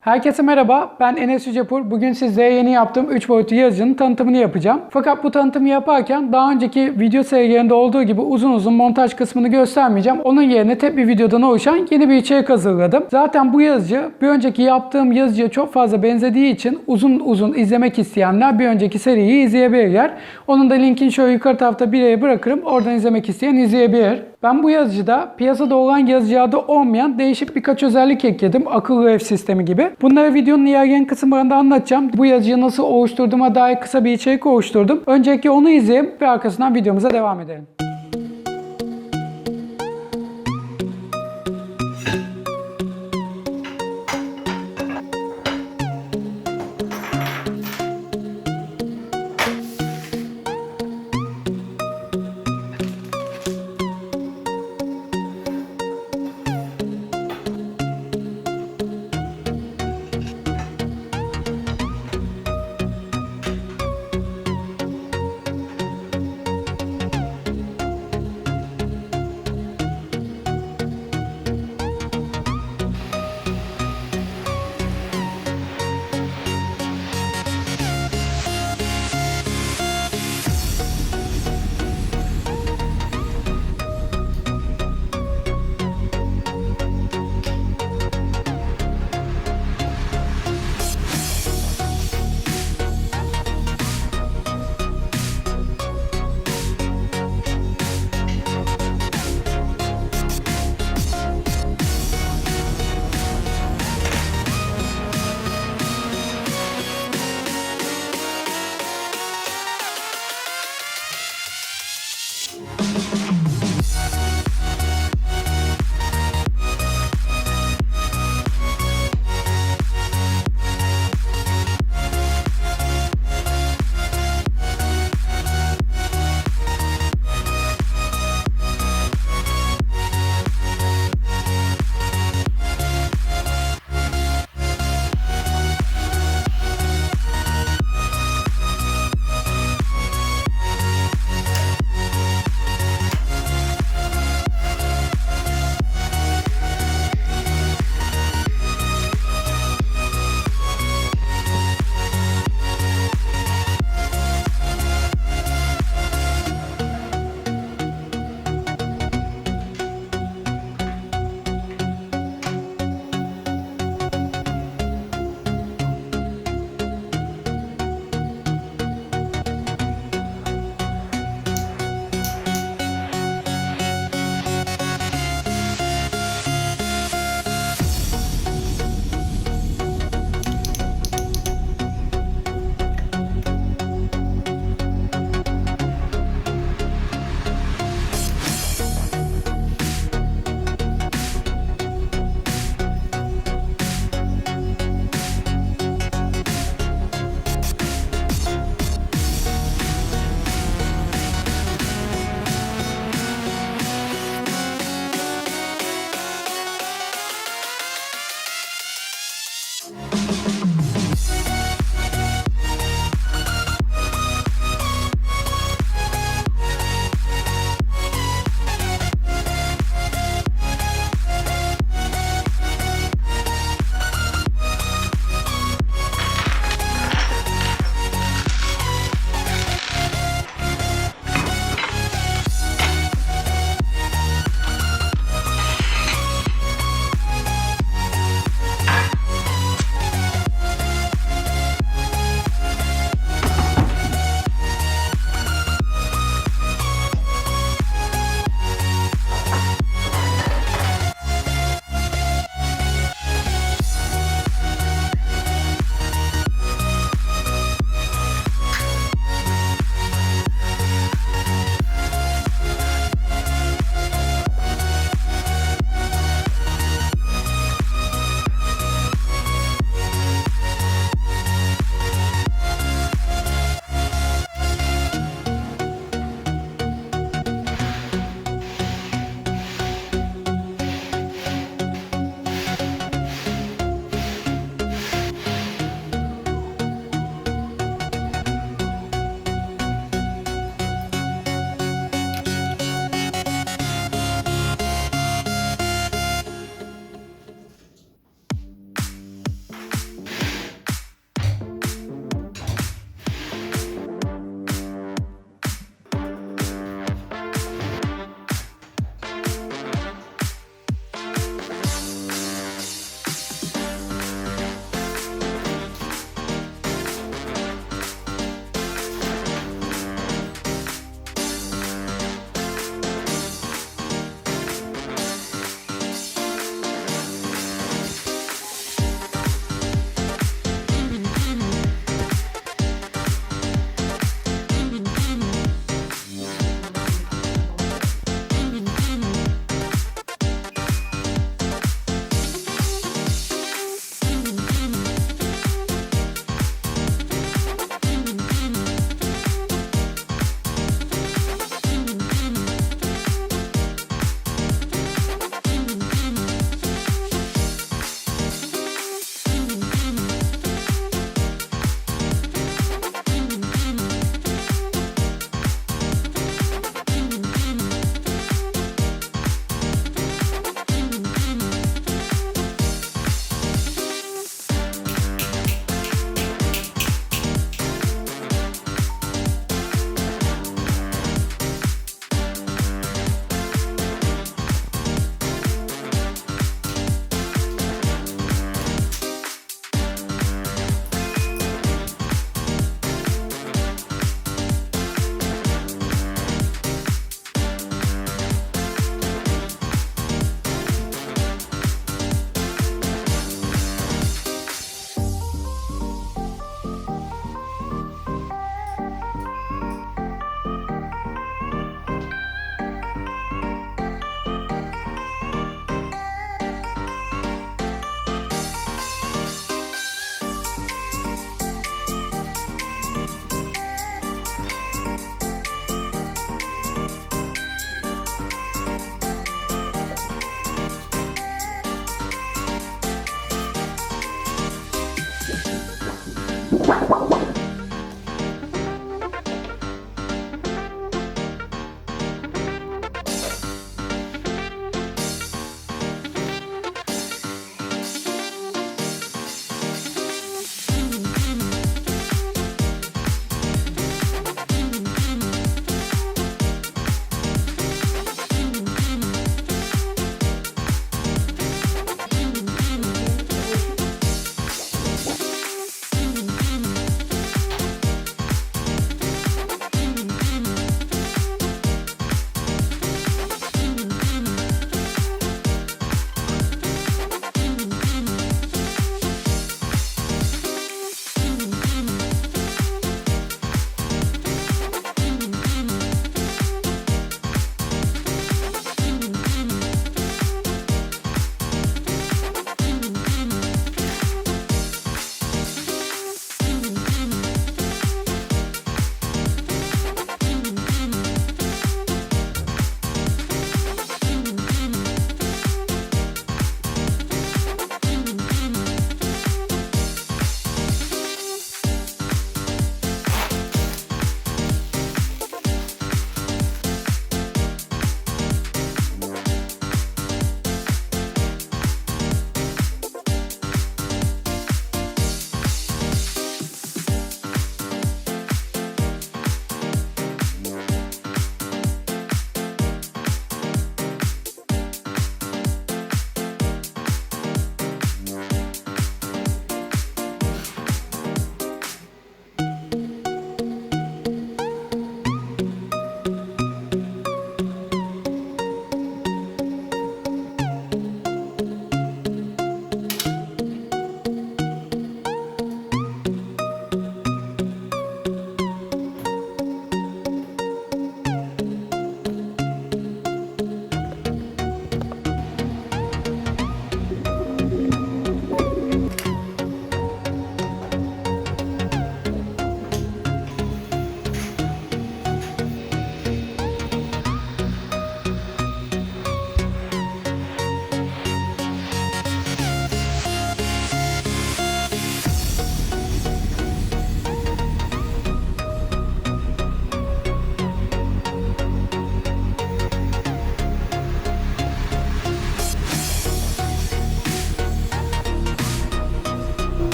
Herkese merhaba, ben Enes Yücepur. Bugün sizlere yeni yaptığım 3 boyutlu yazıcının tanıtımını yapacağım. Fakat bu tanıtımı yaparken daha önceki video serilerinde olduğu gibi uzun uzun montaj kısmını göstermeyeceğim. Onun yerine tek bir videodan oluşan yeni bir içerik hazırladım. Zaten bu yazıcı bir önceki yaptığım yazıcıya çok fazla benzediği için uzun uzun izlemek isteyenler bir önceki seriyi izleyebilirler. Onun da linkini şöyle yukarı tarafta bir yere bırakırım. Oradan izlemek isteyen izleyebilir. Ben bu yazıcıda piyasada olan yazıcılarda olmayan değişik birkaç özellik ekledim. Akıllı ev sistemi gibi. Bunları videonun ilerleyen kısımlarında anlatacağım. Bu yazıcıyı nasıl oluşturduğuma dair kısa bir içerik oluşturdum. Öncelikle onu izleyelim ve arkasından videomuza devam edelim.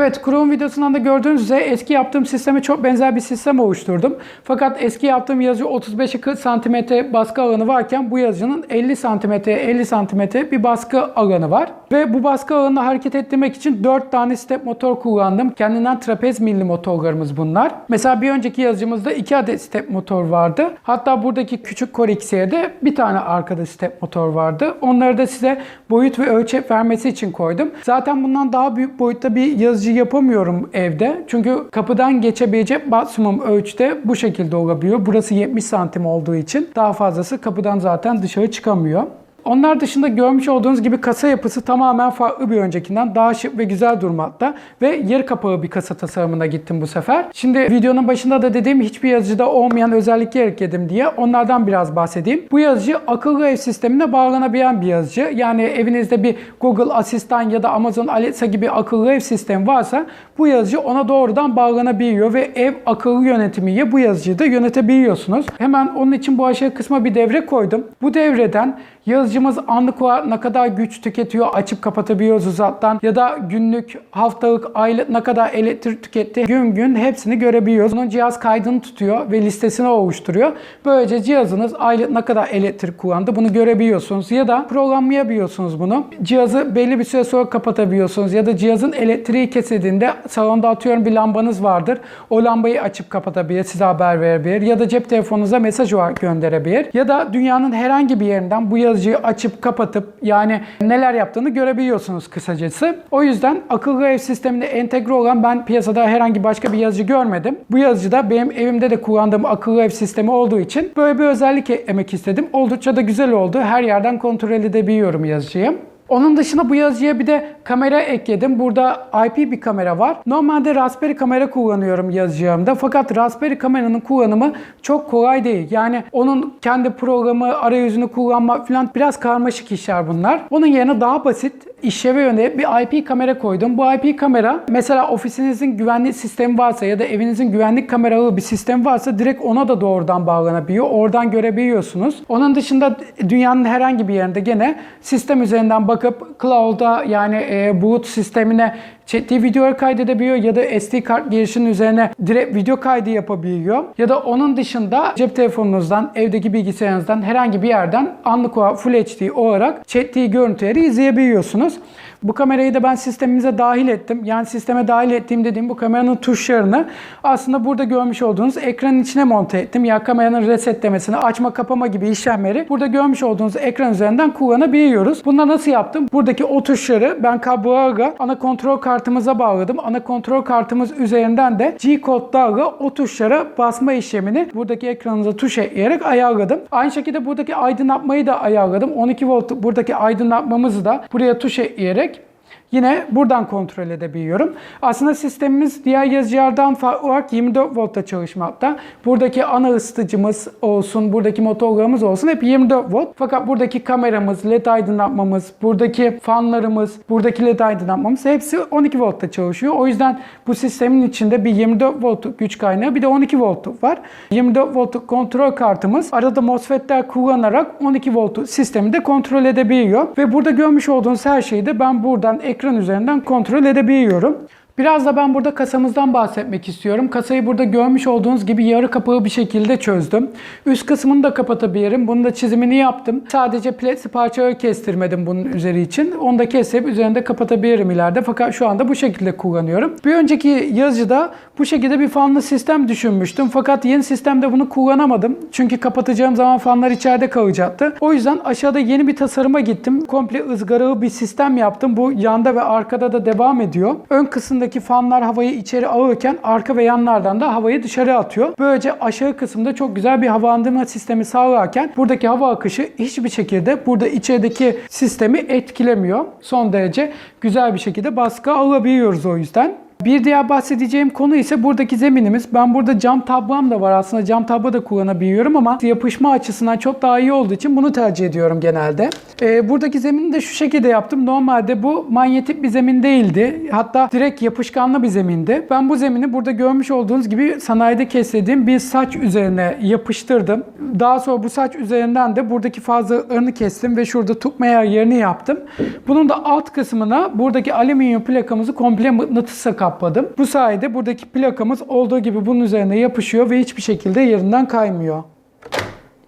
Evet, Chrome videosundan da gördüğünüz üzere eski yaptığım sisteme çok benzer bir sistem oluşturdum. Fakat eski yaptığım yazıcı 35'e 40 cm baskı alanı varken bu yazıcının 50 cm'ye 50 cm bir baskı alanı var. Ve bu baskı alanını hareket ettirmek için 4 tane step motor kullandım. Kendinden trapez milli motorlarımız bunlar. Mesela bir önceki yazıcımızda 2 adet step motor vardı. Hatta buradaki küçük Core X'ye bir tane arkada step motor vardı. Onları da size boyut ve ölçek vermesi için koydum. Zaten bundan daha büyük boyutta bir yazıcı yapamıyorum evde. Çünkü kapıdan geçebilecek maksimum ölçüde bu şekilde olabiliyor. Burası 70 santim olduğu için daha fazlası kapıdan zaten dışarı çıkamıyor. Onlar dışında görmüş olduğunuz gibi kasa yapısı tamamen farklı bir öncekinden. Daha şık ve güzel durmakta. Ve yarı kapağı bir kasa tasarımına gittim bu sefer. Şimdi videonun başında da dediğim hiçbir yazıcıda olmayan özellikler ekledim diye onlardan biraz bahsedeyim. Bu yazıcı akıllı ev sistemine bağlanabilen bir yazıcı. Yani evinizde bir Google Asistan ya da Amazon Alexa gibi akıllı ev sistemi varsa bu yazıcı ona doğrudan bağlanabiliyor ve ev akıllı yönetimiyle bu yazıcıyı da yönetebiliyorsunuz. Hemen onun için bu aşağı kısma bir devre koydum. Bu devreden Yazıcımız anlık ne kadar güç tüketiyor açıp kapatabiliyoruz uzaktan ya da günlük, haftalık, aylık ne kadar elektrik tüketti gün gün hepsini görebiliyoruz. Bunun cihaz kaydını tutuyor ve listesini oluşturuyor. Böylece cihazınız aylık ne kadar elektrik kullandı bunu görebiliyorsunuz ya da programlayabiliyorsunuz bunu. Cihazı belli bir süre sonra kapatabiliyorsunuz ya da cihazın elektriği kesildiğinde salonda atıyorum bir lambanız vardır. O lambayı açıp kapatabilir, size haber verebilir ya da cep telefonunuza mesaj olarak gönderebilir ya da dünyanın herhangi bir yerinden bu yazıcıyı açıp kapatıp yani neler yaptığını görebiliyorsunuz kısacası. O yüzden akıllı ev sistemine entegre olan ben piyasada herhangi başka bir yazıcı görmedim. Bu yazıcı da benim evimde de kullandığım akıllı ev sistemi olduğu için böyle bir özellik eklemek istedim. Oldukça da güzel oldu. Her yerden kontrol edebiliyorum yazıcıyı. Onun dışında bu yazıcıya bir de kamera ekledim. Burada IP bir kamera var. Normalde Raspberry kamera kullanıyorum yazıcığımda. Fakat Raspberry kameranın kullanımı çok kolay değil. Yani onun kendi programı, arayüzünü kullanmak falan biraz karmaşık işler bunlar. Onun yerine daha basit işleve yönelik bir IP kamera koydum. Bu IP kamera mesela ofisinizin güvenlik sistemi varsa ya da evinizin güvenlik kameralı bir sistem varsa direkt ona da doğrudan bağlanabiliyor. Oradan görebiliyorsunuz. Onun dışında dünyanın herhangi bir yerinde gene sistem üzerinden bakıp cloud'a yani e, bulut sistemine çektiği videoyu kaydedebiliyor ya da SD kart girişinin üzerine direkt video kaydı yapabiliyor. Ya da onun dışında cep telefonunuzdan, evdeki bilgisayarınızdan herhangi bir yerden anlık olarak Full HD olarak çektiği görüntüleri izleyebiliyorsunuz. Bu kamerayı da ben sistemimize dahil ettim. Yani sisteme dahil ettiğim dediğim bu kameranın tuşlarını aslında burada görmüş olduğunuz ekranın içine monte ettim. Ya kameranın resetlemesini, açma kapama gibi işlemleri burada görmüş olduğunuz ekran üzerinden kullanabiliyoruz. Bunu nasıl yaptım? Buradaki o tuşları ben kablolarla ana kontrol kartımıza bağladım. Ana kontrol kartımız üzerinden de G-kodlarla o tuşlara basma işlemini buradaki ekranınıza tuş ekleyerek ayarladım. Aynı şekilde buradaki aydınlatmayı da ayarladım. 12 volt buradaki aydınlatmamızı da buraya tuş ekleyerek Yine buradan kontrol edebiliyorum. Aslında sistemimiz diğer yazıcılardan farklı olarak 24 voltta çalışmakta. Buradaki ana ısıtıcımız olsun, buradaki motorlarımız olsun hep 24 volt. Fakat buradaki kameramız, led aydınlatmamız, buradaki fanlarımız, buradaki led aydınlatmamız hepsi 12 voltta çalışıyor. O yüzden bu sistemin içinde bir 24 voltluk güç kaynağı bir de 12 voltluk var. 24 voltluk kontrol kartımız arada MOSFET'ler kullanarak 12 voltluk sistemi de kontrol edebiliyor. Ve burada görmüş olduğunuz her şeyi de ben buradan ekran üzerinden kontrol edebiliyorum. Biraz da ben burada kasamızdan bahsetmek istiyorum. Kasayı burada görmüş olduğunuz gibi yarı kapağı bir şekilde çözdüm. Üst kısmını da kapatabilirim. Bunun da çizimini yaptım. Sadece plexi parçaları kestirmedim bunun üzeri için. Onu da kesip üzerinde kapatabilirim ileride. Fakat şu anda bu şekilde kullanıyorum. Bir önceki yazıcıda bu şekilde bir fanlı sistem düşünmüştüm. Fakat yeni sistemde bunu kullanamadım. Çünkü kapatacağım zaman fanlar içeride kalacaktı. O yüzden aşağıda yeni bir tasarıma gittim. Komple ızgaralı bir sistem yaptım. Bu yanda ve arkada da devam ediyor. Ön kısımdaki fanlar havayı içeri alırken arka ve yanlardan da havayı dışarı atıyor. Böylece aşağı kısımda çok güzel bir havalandırma sistemi sağlarken buradaki hava akışı hiçbir şekilde burada içerideki sistemi etkilemiyor. Son derece güzel bir şekilde baskı alabiliyoruz o yüzden. Bir diğer bahsedeceğim konu ise buradaki zeminimiz. Ben burada cam tablam da var. Aslında cam tablo da kullanabiliyorum ama yapışma açısından çok daha iyi olduğu için bunu tercih ediyorum genelde. Ee, buradaki zemini de şu şekilde yaptım. Normalde bu manyetik bir zemin değildi. Hatta direkt yapışkanlı bir zemindi. Ben bu zemini burada görmüş olduğunuz gibi sanayide keslediğim bir saç üzerine yapıştırdım. Daha sonra bu saç üzerinden de buradaki fazlalarını kestim ve şurada tutmaya yerini yaptım. Bunun da alt kısmına buradaki alüminyum plakamızı komple mıknatısla kapladım. Bu sayede buradaki plakamız olduğu gibi bunun üzerine yapışıyor ve hiçbir şekilde yerinden kaymıyor.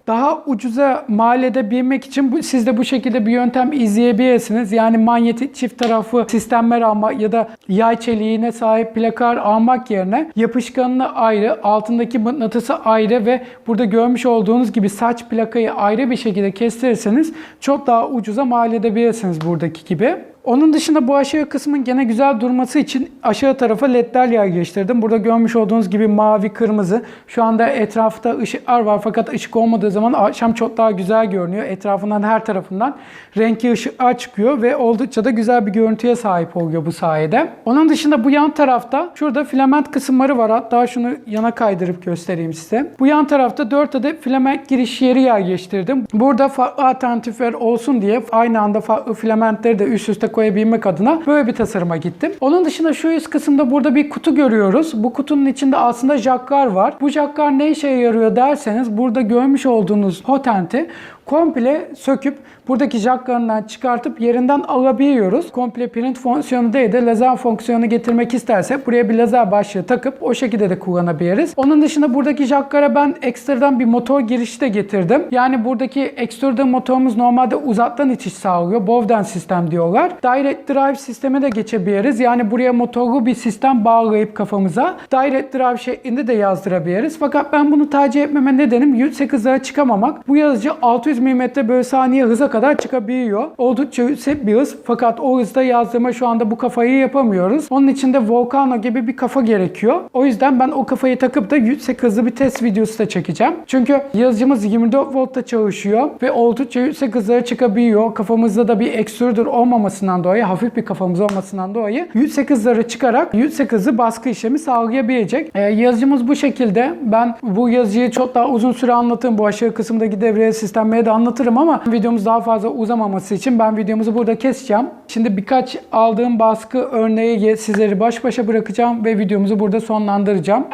Daha ucuza mal edebilmek için bu, siz de bu şekilde bir yöntem izleyebilirsiniz. Yani manyetik çift tarafı sistemler almak ya da yay çeliğine sahip plakar almak yerine yapışkanını ayrı, altındaki mıknatısı ayrı ve burada görmüş olduğunuz gibi saç plakayı ayrı bir şekilde kestirirseniz çok daha ucuza mal edebilirsiniz buradaki gibi. Onun dışında bu aşağı kısmın gene güzel durması için aşağı tarafa ledler yerleştirdim. Burada görmüş olduğunuz gibi mavi, kırmızı. Şu anda etrafta ışıklar var fakat ışık olmadığı zaman akşam çok daha güzel görünüyor. Etrafından her tarafından renkli ışıklar çıkıyor ve oldukça da güzel bir görüntüye sahip oluyor bu sayede. Onun dışında bu yan tarafta şurada filament kısımları var. Hatta şunu yana kaydırıp göstereyim size. Bu yan tarafta 4 adet filament giriş yeri yerleştirdim. Burada farklı alternatifler olsun diye aynı anda farklı filamentleri de üst üste koyabilmek adına böyle bir tasarıma gittim. Onun dışında şu üst kısımda burada bir kutu görüyoruz. Bu kutunun içinde aslında jacklar var. Bu jacklar ne işe yarıyor derseniz burada görmüş olduğunuz hotenti komple söküp buradaki jacklarından çıkartıp yerinden alabiliyoruz. Komple print fonksiyonu değil de lazer fonksiyonu getirmek isterse buraya bir lazer başlığı takıp o şekilde de kullanabiliriz. Onun dışında buradaki jacklara ben ekstradan bir motor girişi de getirdim. Yani buradaki extruder motorumuz normalde uzaktan itiş sağlıyor. Bovden sistem diyorlar. Direct drive sisteme de geçebiliriz. Yani buraya motorlu bir sistem bağlayıp kafamıza direct drive şeklinde de yazdırabiliriz. Fakat ben bunu tercih etmeme nedenim yüksek hızlara çıkamamak. Bu yazıcı 600 mm bölü saniye hıza kadar çıkabiliyor. Oldukça yüksek bir hız. Fakat o hızda yazdırma şu anda bu kafayı yapamıyoruz. Onun için de Volcano gibi bir kafa gerekiyor. O yüzden ben o kafayı takıp da yüksek hızlı bir test videosu da çekeceğim. Çünkü yazıcımız 24 voltta çalışıyor ve oldukça yüksek hızlara çıkabiliyor. Kafamızda da bir extruder olmamasından dolayı, hafif bir kafamız olmasından dolayı yüksek hızlara çıkarak yüksek hızlı baskı işlemi sağlayabilecek. Ee, yazıcımız bu şekilde. Ben bu yazıcıyı çok daha uzun süre anlatırım. Bu aşağı kısımdaki devreye sistemleri de anlatırım ama videomuz daha fazla uzamaması için ben videomuzu burada keseceğim. Şimdi birkaç aldığım baskı örneği sizleri baş başa bırakacağım ve videomuzu burada sonlandıracağım.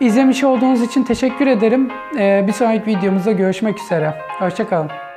İzlemiş olduğunuz için teşekkür ederim. Ee, bir sonraki videomuzda görüşmek üzere. Hoşçakalın.